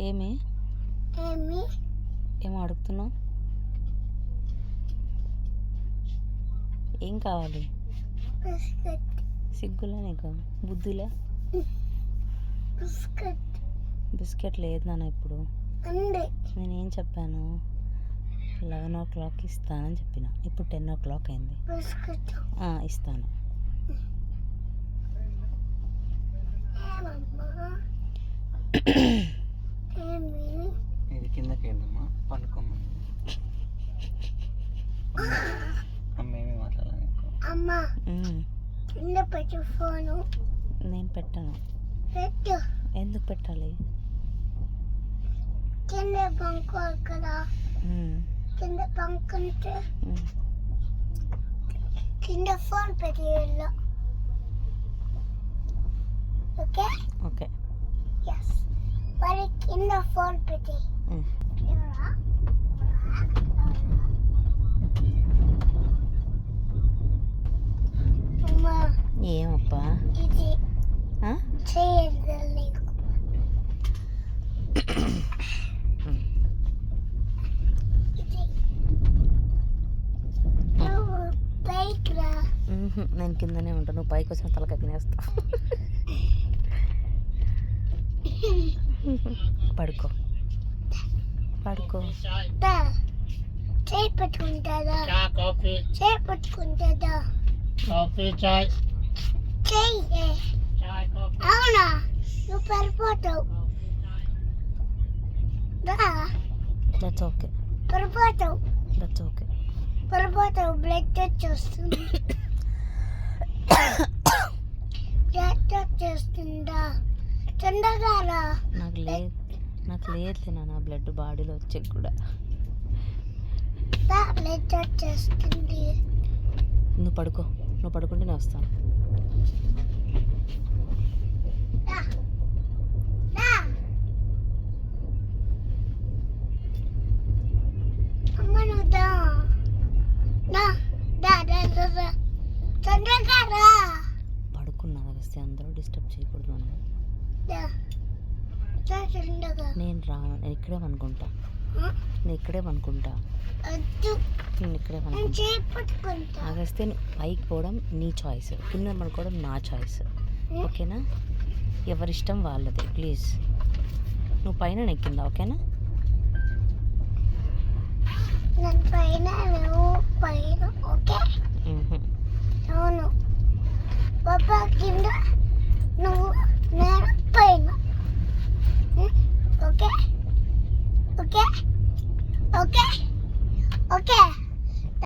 ఏమి? ఏమి? ఏమో అడుగుతున్నావు. ఏం కావాలి? సిగ్గులే నీకు? బుద్ధిలే? బిస్కెట్. బిస్కెట్ లేదు నాన్న ఇప్పుడు. నేనేం చెప్పాను? లెవెన్ ఓ క్లాక్ ఇస్తానని చెప్పిన. ఇప్పుడు టెన్ ఓ క్లాక్ అయింది. ఇస్తాను. నేను పెట్టాను పెట్టు ఎందుకు పెట్టాలి కింద బంకు కదా ఉమ్, కింద బంక్ ఉంటే ఉమ్. కింద ఫోన్ పెట్టి వెళ్ళు ఓకే ఓకే ఎస్ మరి కింద ఫోన్ పెట్టి ఏమప్పా? నేను కిందనే ఉంటాను నువ్వు పైకి వచ్చిన తలకాయ తినేస్తావు పడుకో. పడుకో. చేయి పెట్టుకుంటుందా కాఫీ. చేయి పెట్టుకుంటుందా కాఫీ చాయ్. అవునా? నువ్వు పడిపోతావు దట్స్ ఓకే పడిపోతావు దట్స్ ఓకే పడిపోతావు బ్లడ్ వచ్చేస్తుంది బ్లడ్ వచ్చేస్తుందా తొందరగా రా నాకు లేదు నాకు లేదులే నా బ్లడ్ బాడీలో వచ్చే కూడా. బ్లడ్ వచ్చేస్తుంది నువ్వు పడుకో. నువ్వు పడుకుంటే నేను వస్తాను. దా దా అమ్మ నువ్వు దా దా దా. దా దా దా. తొందరగా రా పడుకున్నా వస్తే అందరూ డిస్టర్బ్ చేయకూడదు మనం నేను నేను ఇక్కడే అనుకుంటా? నేను ఇక్కడే వద్దు. నేను ఇక్కడే పట్టుకుంటా. ఆగస్తే పైకి పోవడం నీ చాయిస్ కింద పడుకోవడం నా చాయిస్ ఓకేనా? ఎవరిష్టం వాళ్ళది ప్లీజ్ నువ్వు పైన నెక్కిందా ఓకేనా? పైన పైన ఓకే. అవును. పాపా కింద నువ్వు నేను పైన? ఓకే? Okay okay okay